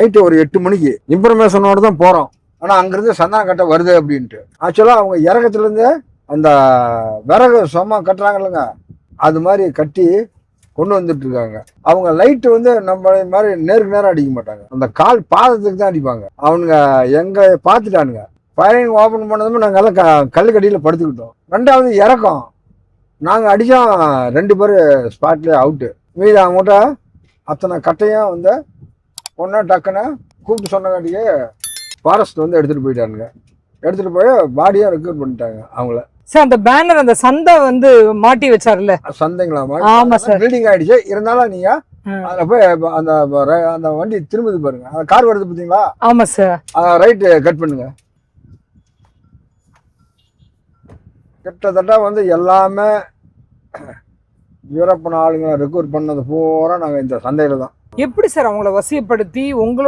Night ஒரு எட்டு மணிக்கு இன்ஃபர்மேஷனோடு தான் போகிறோம் ஆனால் அங்கேருந்து சந்தன கட்டை வருது அப்படின்ட்டு. ஆக்சுவலாக அவங்க இறக்கத்துலேருந்து அந்த விறகு சும்மா கட்டுறாங்கல்லங்க. அது மாதிரி கட்டி கொண்டு வந்துட்டு இருக்காங்க. அவங்க லைட்டு வந்து நம்ம மாதிரி நேருக்கு நேரம் அடிக்க மாட்டாங்க. அந்த கால் பாதத்துக்கு தான் அடிப்பாங்க. அவனுங்க எங்க பார்த்துட்டானுங்க. ஃபயரிங் ஓப்பன் பண்ணதுமே நாங்கள் எல்லாம் க கல்லுக்கடியில் படுத்துக்கிட்டோம். ரெண்டாவது இறக்கம். நாங்கள் அடித்தோம் ரெண்டு பேர் ஸ்பாட்லேயே அவுட்டு மீதி அவங்ககிட்ட அத்தனை கட்டையும் வந்து ஒன்றா டக்குன்னு கூப்பிட்டு சொன்னங்காட்டியே ஃபாரஸ்ட் வந்து எடுத்துகிட்டு போயிட்டானுங்க. எடுத்துகிட்டு போய் பாடியாக ரெக்யூர் பண்ணிட்டாங்க அவங்கள. சார் அந்த பேனர் அந்த சந்தை வந்து மாட்டி வச்சாருல்ல? சந்தைங்களா ஆமா சார். பில்டிங் ஆயிடுச்சு. இருந்தாலும் நீங்க ம். அதுல போய் அந்த அந்த வண்டி திரும்புது பாருங்க. அந்த கார் வருது பாத்தீங்களா? ஆமா சார். ரைட்டு கட் பண்ணுங்க. கிட்டத்தட்ட வந்து எல்லாமே யூரோப்பியன் ஆளுங்களை ரெக்ரூட் பண்ணது பூரா நாங்கள் இந்த சந்தையில் தான் எப்படி சார் அவங்கள வசியப்படுத்தி உங்களோட